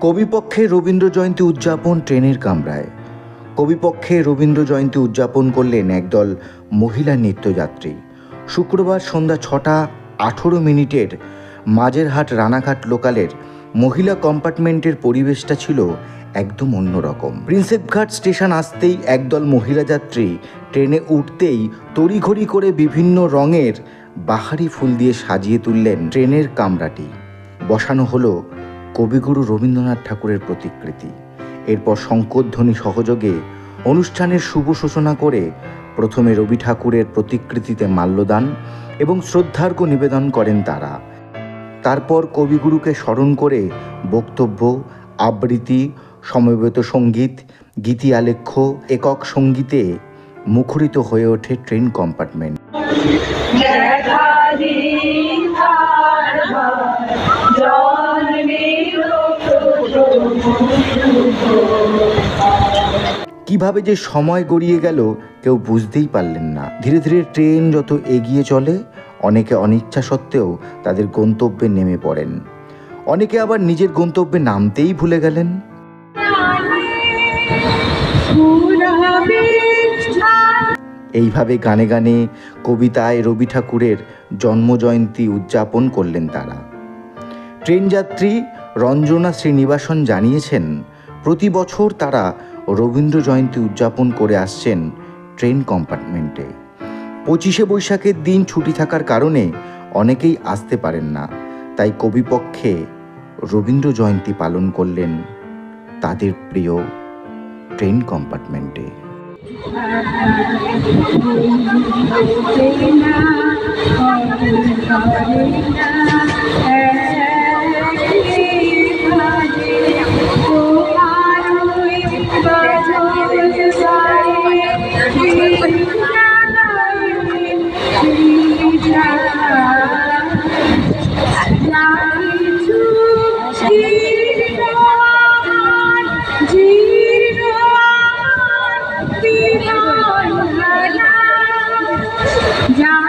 কবিপক্ষে রবীন্দ্র জয়ন্তী উদযাপন ট্রেনের কামরায়। কবিপক্ষে রবীন্দ্র জয়ন্তী উদযাপন করলেন একদল মহিলা নৃত্যযাত্রী। শুক্রবার সন্ধ্যা ছটা, আঠেরো মিনিটের মাঝেরহাট রানাঘাট লোকালের মহিলা কম্পার্টমেন্টের পরিবেশটা ছিল একদম অন্যরকম প্রিন্সেপঘাট স্টেশন আসতেই একদল মহিলা যাত্রী ট্রেনে উঠতেই তড়িঘড়ি করে বিভিন্ন রঙের বাহারি ফুল দিয়ে সাজিয়ে তুললেন ট্রেনের কামরাটি। বসানো হলো কবিগুরু রবীন্দ্রনাথ ঠাকুরের প্রতিকৃতি। এরপর শঙ্করধ্বনি সহযোগে অনুষ্ঠানের শুভ সূচনা করে প্রথমে রবি ঠাকুরের প্রতিকৃতিতে মাল্যদান এবং শ্রদ্ধার্ঘ্য নিবেদন করেন তারা। তারপর কবিগুরুকে স্মরণ করে বক্তব্য, আবৃত্তি সমবেত সংগীত গীতি আলেখ্য একক সঙ্গীতে মুখরিত হয়ে ওঠে ট্রেন কম্পার্টমেন্ট। কীভাবে যে সময় গড়িয়ে গেল কেউ বুঝতেই পারলেন না। ধীরে ধীরে ট্রেন যত এগিয়ে চলে অনেকে অনিচ্ছা সত্ত্বেও তাদের গন্তব্যে নেমে পড়েন। অনেকে আবার নিজের গন্তব্যে নামতেই ভুলে গেলেন। এইভাবে গানে গানে কবিতায় রবি ঠাকুরের জন্মজয়ন্তী উদযাপন করলেন তারা। ট্রেন যাত্রী রঞ্জনা শ্রীনিবাসন জানিয়েছেন, প্রতি বছর তারা রবীন্দ্র জয়ন্তী উদযাপন করে আসছেন ট্রেন কম্পার্টমেন্টে। পঁচিশে বৈশাখের দিন ছুটি থাকার কারণে অনেকেই আসতে পারেন না, তাই কবিপক্ষে রবীন্দ্র জয়ন্তী পালন করলেন তাদের প্রিয় ট্রেন কম্পার্টমেন্টে you. Yeah.